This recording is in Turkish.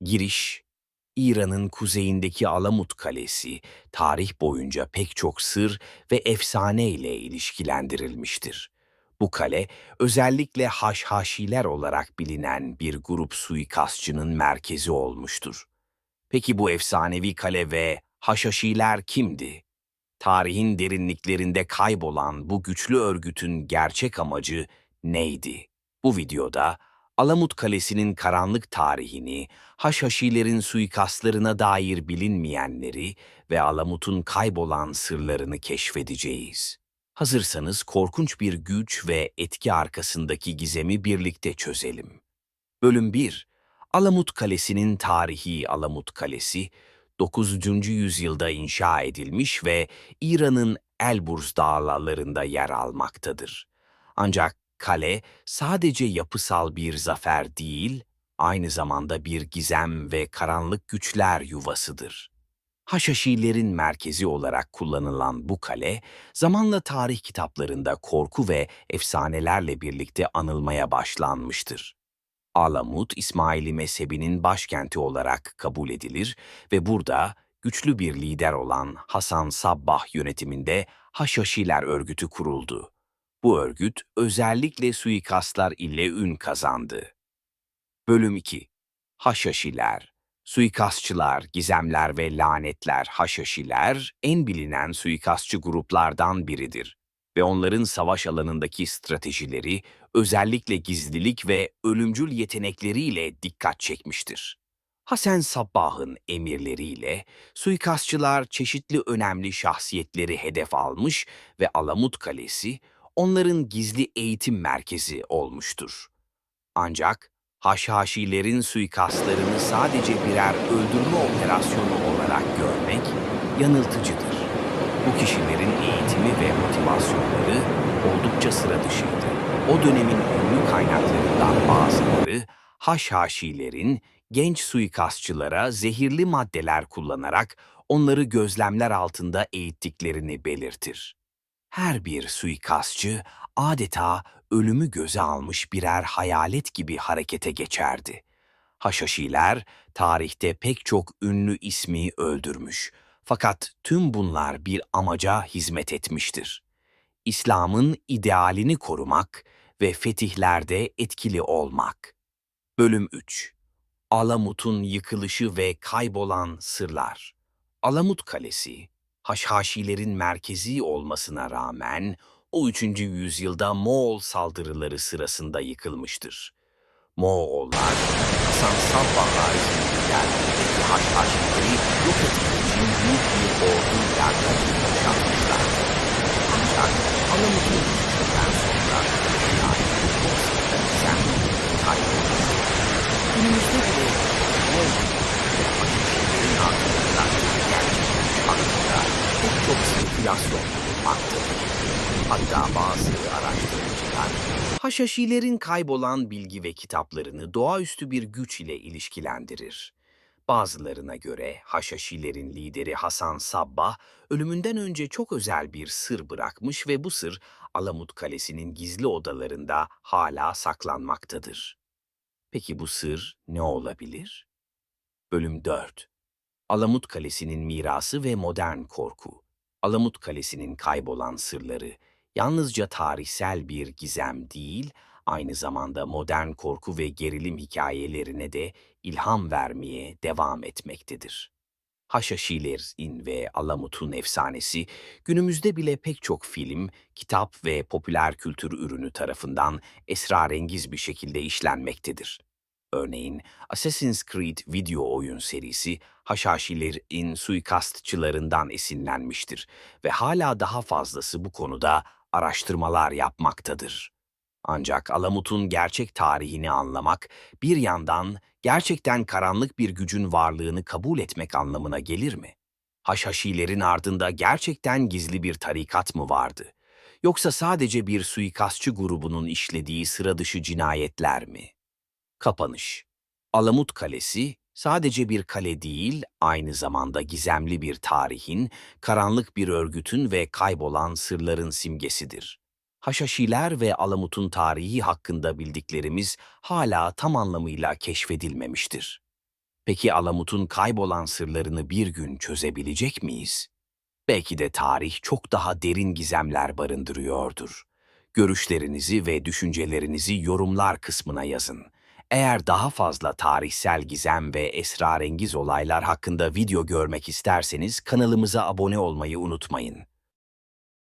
Giriş, İran'ın kuzeyindeki Alamut Kalesi, tarih boyunca pek çok sır ve efsane ile ilişkilendirilmiştir. Bu kale, özellikle Haşhaşiler olarak bilinen bir grup suikastçının merkezi olmuştur. Peki bu efsanevi kale ve Haşhaşiler kimdi? Tarihin derinliklerinde kaybolan bu güçlü örgütün gerçek amacı neydi? Bu videoda Alamut Kalesi'nin karanlık tarihini, Haşhaşilerin suikastlarına dair bilinmeyenleri ve Alamut'un kaybolan sırlarını keşfedeceğiz. Hazırsanız korkunç bir güç ve etki arkasındaki gizemi birlikte çözelim. Bölüm 1 Alamut Kalesi'nin tarihi Alamut Kalesi, 9. yüzyılda inşa edilmiş ve İran'ın Elburz dağlarında yer almaktadır. Ancak kale sadece yapısal bir zafer değil, aynı zamanda bir gizem ve karanlık güçler yuvasıdır. Haşhaşilerin merkezi olarak kullanılan bu kale, zamanla tarih kitaplarında korku ve efsanelerle birlikte anılmaya başlanmıştır. Alamut, İsmaili mezhebinin başkenti olarak kabul edilir ve burada güçlü bir lider olan Hasan Sabbah yönetiminde Haşhaşiler örgütü kuruldu. Bu örgüt özellikle suikastlar ile ün kazandı. Bölüm 2 Haşhaşiler Suikastçılar, gizemler ve lanetler Haşhaşiler en bilinen suikastçı gruplardan biridir ve onların savaş alanındaki stratejileri özellikle gizlilik ve ölümcül yetenekleriyle dikkat çekmiştir. Hasan Sabbah'ın emirleriyle suikastçılar çeşitli önemli şahsiyetleri hedef almış ve Alamut Kalesi onların gizli eğitim merkezi olmuştur. Ancak Haşhaşilerin suikastlarını sadece birer öldürme operasyonu olarak görmek yanıltıcıdır. Bu kişilerin eğitimi ve motivasyonları oldukça sıra dışıydı. O dönemin ünlü kaynaklarından bazıları Haşhaşilerin genç suikastçılara zehirli maddeler kullanarak onları gözlemler altında eğittiklerini belirtir. Her bir suikastçı adeta ölümü göze almış birer hayalet gibi harekete geçerdi. Haşhaşiler tarihte pek çok ünlü ismi öldürmüş. Fakat tüm bunlar bir amaca hizmet etmiştir. İslam'ın idealini korumak ve fetihlerde etkili olmak. Bölüm 3 Alamut'un yıkılışı ve kaybolan sırlar. Alamut Kalesi, Haşhaşilerin merkezi olmasına rağmen o 3. yüzyılda Moğol saldırıları sırasında yıkılmıştır. Moğollar, Hasan Sabbahlar liderliğindeki Haşhaşileri yok etmek için büyük bir orduyla kadın boşaltmışlardı. Ancak Alamut'un yıkıldıktan sonra şahit çok sayıda gizem kaybolmuştur. Günümüzde bile Moğol ve Haşhaşilerin ardından gerçek güç hakkında pek çok spekülasyon bulunmaktadır. Hatta bazı araştırmacılar, Haşhaşilerin kaybolan bilgi ve kitaplarını doğaüstü bir güç ile ilişkilendirir. Bazılarına göre Haşhaşilerin lideri Hasan Sabbah, ölümünden önce çok özel bir sır bırakmış ve bu sır Alamut Kalesi'nin gizli odalarında hala saklanmaktadır. Peki bu sır ne olabilir? Bölüm 4 Alamut Kalesi'nin mirası ve modern korku. Alamut Kalesi'nin kaybolan sırları yalnızca tarihsel bir gizem değil, aynı zamanda modern korku ve gerilim hikayelerine de ilham vermeye devam etmektedir. Haşhaşilerin ve Alamut'un efsanesi günümüzde bile pek çok film, kitap ve popüler kültür ürünü tarafından esrarengiz bir şekilde işlenmektedir. Örneğin Assassin's Creed video oyun serisi Haşhaşilerin suikastçılarından esinlenmiştir ve hala daha fazlası bu konuda araştırmalar yapmaktadır. Ancak Alamut'un gerçek tarihini anlamak bir yandan gerçekten karanlık bir gücün varlığını kabul etmek anlamına gelir mi? Haşhaşilerin ardında gerçekten gizli bir tarikat mı vardı? Yoksa sadece bir suikastçı grubunun işlediği sıra dışı cinayetler mi? Kapanış Alamut Kalesi sadece bir kale değil, aynı zamanda gizemli bir tarihin, karanlık bir örgütün ve kaybolan sırların simgesidir. Haşhaşiler ve Alamut'un tarihi hakkında bildiklerimiz hala tam anlamıyla keşfedilmemiştir. Peki Alamut'un kaybolan sırlarını bir gün çözebilecek miyiz? Belki de tarih çok daha derin gizemler barındırıyordur. Görüşlerinizi ve düşüncelerinizi yorumlar kısmına yazın. Eğer daha fazla tarihsel gizem ve esrarengiz olaylar hakkında video görmek isterseniz kanalımıza abone olmayı unutmayın.